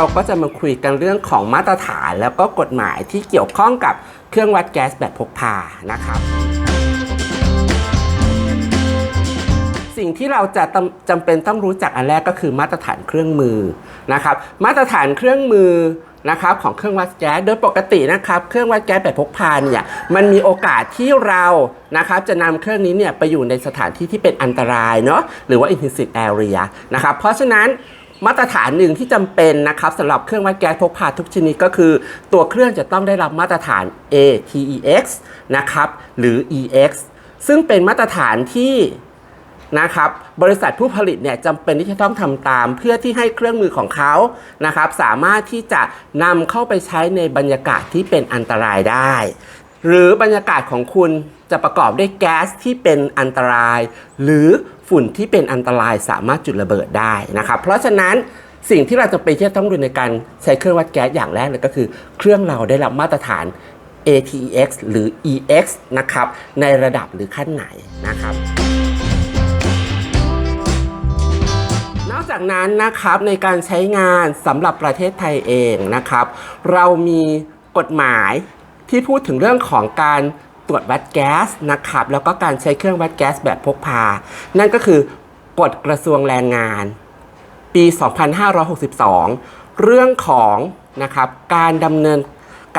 เราก็จะมาคุยกันเรื่องของมาตรฐานแล้วก็กฎหมายที่เกี่ยวข้องกับเครื่องวัดแก๊สแบบพกพานะครับสิ่งที่เราจะจำเป็นต้องรู้จักอันแรกก็คือมาตรฐานเครื่องมือนะครับ มาตรฐานเครื่องมือนะครับของเครื่องวัดแก๊สโดยปกตินะครับเครื่องวัดแก๊สแบบพกพาเนี่ยมันมีโอกาสที่เรานะครับจะนำเครื่องนี้เนี่ยไปอยู่ในสถานที่ที่เป็นอันตรายเนาะหรือว่า intensive area นะครับเพราะฉะนั้น มาตรฐานหนึ่งที่จำเป็นนะครับสำหรับเครื่องวัดแก๊สพกพาทุกชนิดก็คือ ตัวเครื่องจะต้องได้รับมาตรฐาน ATEX นะครับหรือ EX ซึ่งเป็นมาตรฐานที่นะครับบริษัทผู้ผลิตเนี่ยจำเป็นที่จะต้องทำตาม เพื่อที่ให้เครื่องมือของเขานะครับสามารถที่จะนำเข้าไปใช้ในบรรยากาศที่เป็นอันตรายได้ หรือบรรยากาศของคุณจะประกอบด้วยแก๊สที่เป็นอันตราย หรือ ฝุ่นที่เป็นอันตรายสามารถจุดระเบิดได้นะครับเพราะฉะนั้นสิ่งที่เราจะไปที่ต้องดูในการใช้เครื่องวัดแก๊สอย่างแรกเลยก็คือ เครื่องเราได้รับมาตรฐาน ATEX หรือ EX นะครับในระดับหรือขั้นไหนนะครับ นอกจากนั้นนะครับในการใช้งานสำหรับประเทศไทยเองนะครับ เรามีกฎหมายที่พูดถึงเรื่องของการ ตรวจวัดแก๊สนะครับแล้วก็การใช้เครื่องวัดแก๊สแบบพกพา นั่นก็คือกฎกระทรวงแรงงาน ปี 2562 เรื่องของนะครับการดำเนิน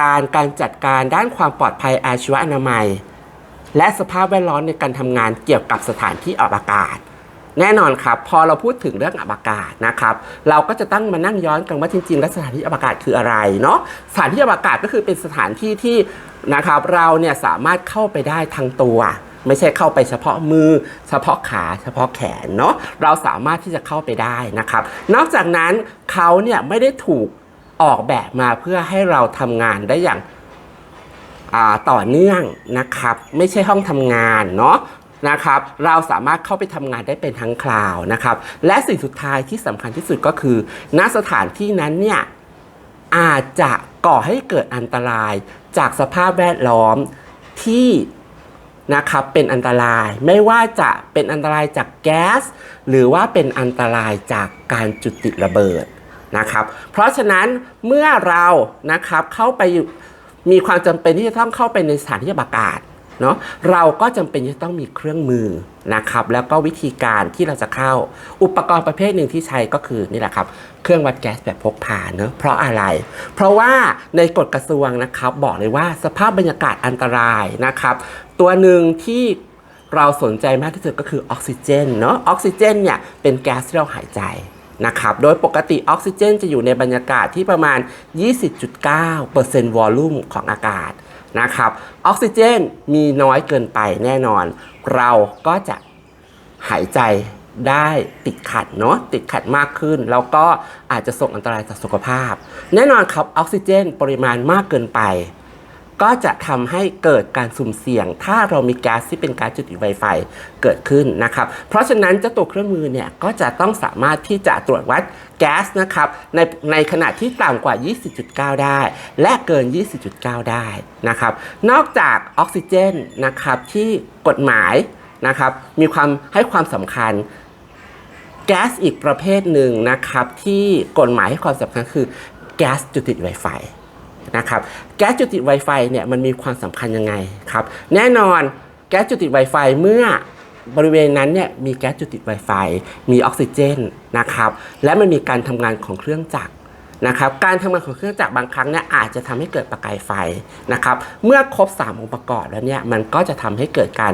การการจัดการด้านความปลอดภัยอาชีวอนามัย และสภาพแวดล้อมในการทำงานเกี่ยวกับสถานที่ออกอากาศ แน่นอนครับ พอเราพูดถึงเรื่องออากาศนะครับ เราก็จะตั้งมานั่งย้อนกันว่าจริงๆ แล้วสถานที่ออากาศคืออะไรเนาะสถานที่ออากาศก็คือเป็นสถานที่ที่นะครับเราเนี่ยสามารถเข้าไปได้ทั้งตัวไม่ใช่เข้าไปเฉพาะมือ เฉพาะขาเฉพาะแขนเนาะเราสามารถที่จะเข้าไปได้นะครับ นอกจากนั้นเขาเนี่ยไม่ได้ถูกออกแบบมาเพื่อให้เราทำงานได้อย่างต่อเนื่องนะครับ ไม่ใช่ห้องทำงานเนาะ นะครับ เราสามารถเข้าไปทำงานได้เป็นทั้งคราวนะครับ และสิ่งสุดท้ายที่สำคัญที่สุดก็คือ ณสถานที่นั้นเนี่ยอาจจะก่อให้เกิดอันตรายจากสภาพแวดล้อมที่นะครับเป็นอันตรายไม่ว่าจะเป็นอันตรายจากแก๊ส หรือว่าเป็นอันตรายจากการจุดติดระเบิดนะครับ เพราะฉะนั้นเมื่อเรานะครับเข้าไปมีความจำเป็นที่จะต้องเข้าไปในสถานที่อากาศ เนาะเราก็จำเป็นที่จะต้องมีเครื่องมือนะครับ แล้วก็วิธีการที่เราจะเข้า อุปกรณ์ประเภทหนึ่งที่ใช้ก็คือนี่แหละครับ เครื่องวัดแก๊สแบบพกพาเนาะเพราะอะไร เพราะว่าในกฎกระทรวงนะครับบอกเลยว่าสภาพบรรยากาศอันตรายนะครับ ตัวหนึ่งที่เราสนใจมากที่สุดก็คือออกซิเจนเนาะออกซิเจนเนี่ยเป็นแก๊สที่เราหายใจนะครับ โดยปกติออกซิเจนจะอยู่ในบรรยากาศที่ประมาณ 20.9%วอลลุ่มของอากาศ นะครับออกซิเจนมีน้อยเกินไปแน่นอน เราก็จะหายใจได้ติดขัดเนาะติดขัดมากขึ้น แล้วก็อาจจะส่งอันตรายต่อสุขภาพ แน่นอนครับออกซิเจน ปริมาณมากเกินไป ก็จะทำให้เกิดการสุ่มเสี่ยง ถ้าเรามีแก๊สที่เป็นก๊าซจุดติดไวไฟเกิดขึ้นนะครับ เพราะฉะนั้นเจ้าตัวเครื่องมือเนี่ยก็จะต้องสามารถที่จะตรวจวัดแก๊สนะครับในในขนาดที่ต่ำกว่า 20.9 ได้ และเกิน 20.9 ได้นะครับ นอกจากออกซิเจนนะครับที่กฎหมายนะครับมีความให้ความสำคัญแก๊สอีกประเภทหนึ่งนะครับที่กฎหมายให้ความสำคัญคือแก๊สจุดติดไวไฟ นะครับแก๊สจุดติด Wi-Fi เนี่ยมันมีความสำคัญยังไงครับแน่นอนแก๊สจุดติด Wi-Fi เมื่อบริเวณนั้นเนี่ยมีแก๊สจุดติด Wi-Fi มีออกซิเจนนะครับและมันมีการทำงานของเครื่องจักรนะครับการทำงานของเครื่องจักรบางครั้งเนี่ยอาจจะทำให้เกิดประกายไฟนะครับเมื่อครบ 3 องค์ประกอบแล้วเนี่ยมันก็จะทำให้เกิดการ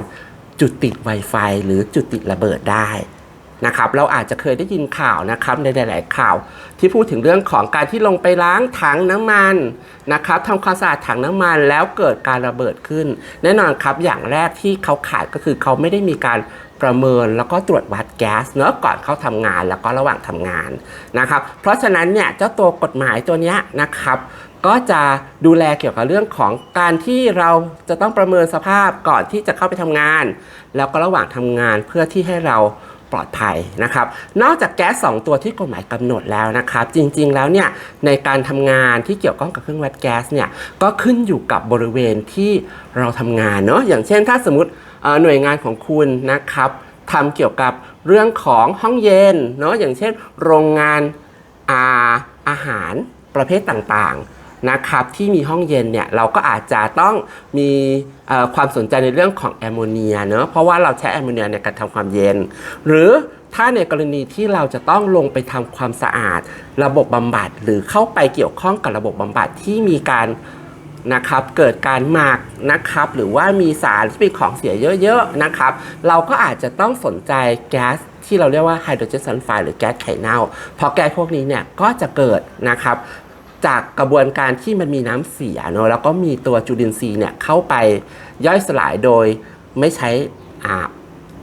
จุดติด Wi-Fi หรือจุดติดระเบิดได้ นะครับเราอาจจะเคยได้ยินข่าวนะครับในหลาย ๆ ข่าว ที่พูดถึงเรื่องของการที่ลงไปล้างถังน้ำมันนะครับทำความสะอาดถังน้ำมันแล้วเกิดการระเบิดขึ้น แน่นอนครับอย่างแรกที่เขาขาดก็คือเขาไม่ได้มีการประเมินแล้วก็ตรวจวัดแก๊สเนอะก่อนเข้าทำงานแล้วก็ระหว่างทำงานนะครับ เพราะฉะนั้นเนี่ยเจ้าตัวกฎหมายตัวนี้นะครับก็จะดูแลเกี่ยวกับเรื่องของการที่เราจะต้องประเมินสภาพก่อนที่จะเข้าไปทำงาน แล้วก็ระหว่างทำงานเพื่อที่ให้เรา ปลอดภัยนะครับ นอกจากแก๊ส 2 ตัวที่กฎหมายกำหนดแล้วนะครับ จริงๆแล้วเนี่ยในการทำงานที่เกี่ยวข้องกับเครื่องวัดแก๊สเนี่ยก็ขึ้นอยู่กับบริเวณที่เราทำงานเนาะอย่างเช่นถ้าสมมติหน่วยงานของคุณนะครับทำเกี่ยวกับเรื่องของห้องเย็นเนาะอย่างเช่น โรงงานอาอาหารประเภทต่างๆ นะครับที่มีห้องเย็นเนี่ยเราก็อาจจะต้องมีความสนใจในเรื่องของแอมโมเนียเนอะเพราะว่าเราใช้แอมโมเนียในการทำความเย็น หรือถ้าในกรณีที่เราจะต้องลงไปทำความสะอาด ระบบบำบัดหรือเข้าไปเกี่ยวข้องกับระบบบำบัดที่มีการนะครับเกิดการหมักนะครับหรือว่ามีสารที่เป็นของเสียเยอะๆนะครับ เราก็อาจจะต้องสนใจแก๊สที่เราเรียกว่าไฮโดรเจนซัลไฟด์หรือแก๊สไข่เน่าเพราะแก๊สพวกนี้เนี่ยก็จะเกิดนะครับ จากกระบวนการที่มันมีน้ำเสียเนอะแล้วก็มีตัวจุลินทรีย์เนี่ยเข้าไปย่อยสลายโดยไม่ใช้อ่า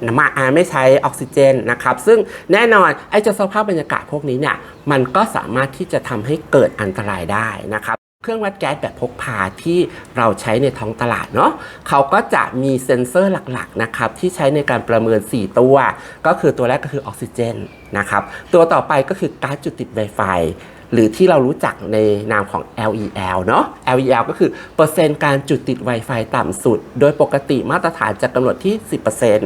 น้ำมันไม่ใช้ออกซิเจนนะครับ ซึ่งแน่นอนไอ้เจ้าสภาพบรรยากาศพวกนี้เนี่ยมันก็สามารถที่จะทำให้เกิดอันตรายได้นะครับ เครื่องวัดแก๊สแบบพกพาที่เราใช้ในท้องตลาดเนาะเขาก็จะมีเซ็นเซอร์หลักๆนะครับที่ใช้ในการประเมิน 4 ตัว ก็คือตัวแรกก็คือออกซิเจนนะครับตัวต่อไปก็คือก๊าซจุดติดไวไฟ หรือที่เรารู้จักในนามของ LEL เนาะ LEL ก็คือเปอร์เซ็นต์การจุดติด Wi-Fi ต่ำสุด โดยปกติมาตรฐานจะกำหนดที่ 10%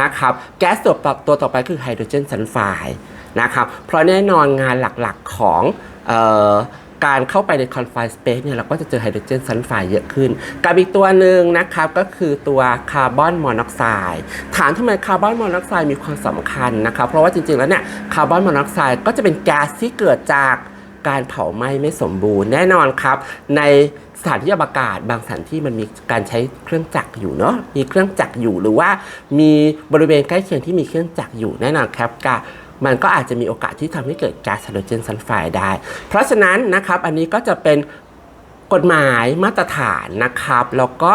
นะครับ แก๊สตัวต่อตัวต่อไปคือไฮโดรเจนซัลไฟด์นะครับ เพราะแน่นอนงานหลักๆของออการเข้าไปใน confined space เนี่ยเราก็จะเจอไฮโดรเจนซัลไฟด์เยอะขึ้น กับอีกตัวหนึ่งนะครับก็คือตัวคาร์บอนมอนอกไซด์ถามทำไมคาร์บอนมอนอกไซด์มีความสำคัญนะครับ เพราะว่าจริงๆแล้วเนี่ยคาร์บอนมอนอกไซด์ก็จะเป็นแก๊สที่เกิดจาก การเผาไหม้ไม่สมบูรณ์แน่นอนครับ ในสถานที่อวกาศบางสถานที่มันมีการใช้เครื่องจักรอยู่เนาะมีเครื่องจักรอยู่หรือว่ามีบริเวณใกล้เคียงที่มีเครื่องจักรอยู่แน่นอนครับกามันก็อาจจะมีโอกาสที่ทำให้เกิดก๊าซไฮโดรเจนซัลไฟด์ได้ เพราะฉะนั้นนะครับอันนี้ก็จะเป็นกฎหมายมาตรฐานนะครับแล้วก็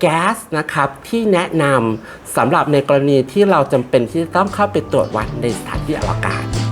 แก๊สนะครับที่แนะนำสำหรับในกรณีที่เราจำเป็นที่จะต้องเข้าไปตรวจวัดในสถานที่อวกาศ